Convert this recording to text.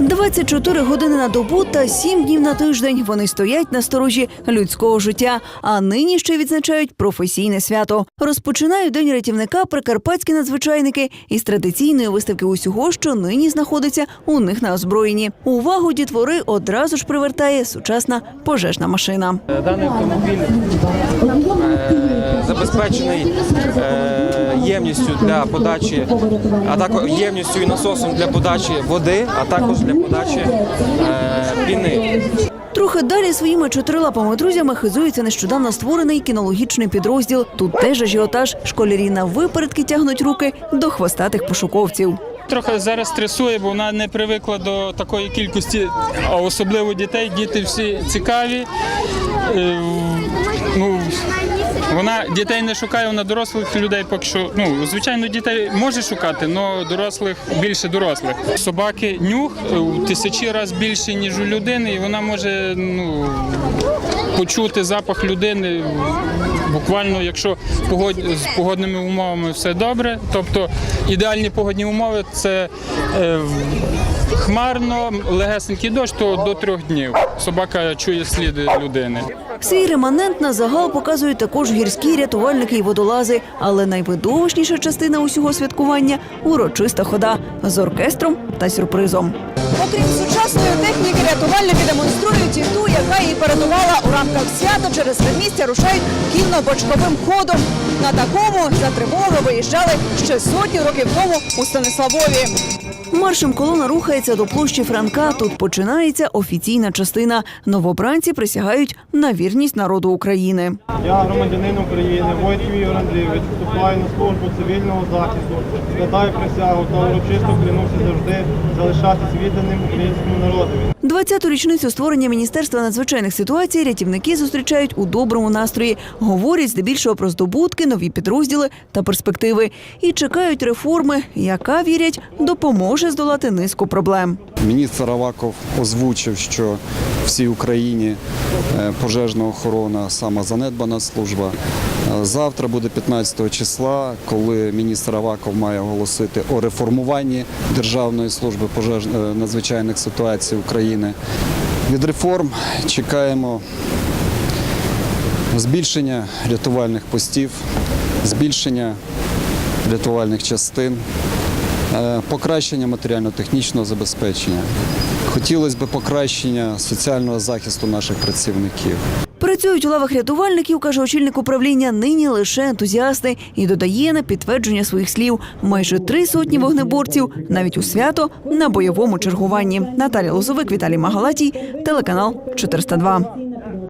24 години на добу та 7 днів на тиждень вони стоять на сторожі людського життя, а нині ще відзначають професійне свято. Розпочинають день рятівника прикарпатські надзвичайники із традиційної виставки усього, що нині знаходиться у них на озброєнні. Увагу дітвори одразу ж привертає сучасна пожежна машина. Е, Даний автомобіль е, забезпечений е, ємністю для подачі, а також ємністю і насосом для подачі води, а також для подачі е, піни. Трохи далі своїми чотирилапими друзями хизується нещодавно створений кінологічний підрозділ. Тут теж ажіотаж. Школярі на випередки тягнуть руки до хвостатих пошуковців. Трохи зараз стресує, бо вона не привикла до такої кількості, а особливо дітей. Діти всі цікаві. Е, Ну, вона дітей не шукає, вона дорослих людей поки що. Ну, звичайно, дітей може шукати, але дорослих більше дорослих. Собаки нюх е, у тисячі разів більше, ніж у людини, і вона може ну, почути запах людини. Буквально, якщо погод... з погодними умовами все добре, тобто ідеальні погодні умови це е, хмарно, легесенький дощ, то до трьох днів. Собака чує сліди людини. Свій реманент на загал показують також гірські рятувальники і водолази. Але найвидовищніша частина усього святкування урочиста хода з оркестром та сюрпризом. Окрім сучасної техніки, рятувальники демонструють і ту, яка її передувала у рамках свята через передмістя рушають кінно-бочковим ходом. На такому за тривоги виїжджали ще сотні років тому у Станиславові. Маршем колона рухається до площі Франка. Тут починається офіційна частина. Новобранці присягають на вірність народу України. Я громадянин України, Войтів Ігор Андрійович, вступаю на службу цивільного захисту, складаю присягу та урочисто клянуся завжди залишатись відданим українському народові. 20-ту річницю створення міністерства надзвичайних ситуацій рятівники зустрічають у доброму настрої. Говорять здебільшого про здобутки, нові підрозділи та перспективи. І чекають реформи, яка вірять, допоможе здолати низку проблем. Міністр Аваков озвучив, що всій Україні е, пожежна охорона сама занедбана служба. Завтра буде 15 числа, коли міністр Аваков має оголосити о реформуванні Державної служби пожеж... е, надзвичайних ситуацій України. Від реформ чекаємо збільшення рятувальних постів, збільшення рятувальних частин, е, покращення матеріально-технічного забезпечення. Хотілося б покращення соціального захисту наших працівників. Працюють у лавах рятувальників, каже очільник управління, нині лише ентузіасти і додає на підтвердження своїх слів майже три сотні вогнеборців навіть у свято на бойовому чергуванні. Наталя Лозовик, Віталій Магалатій, телеканал 402.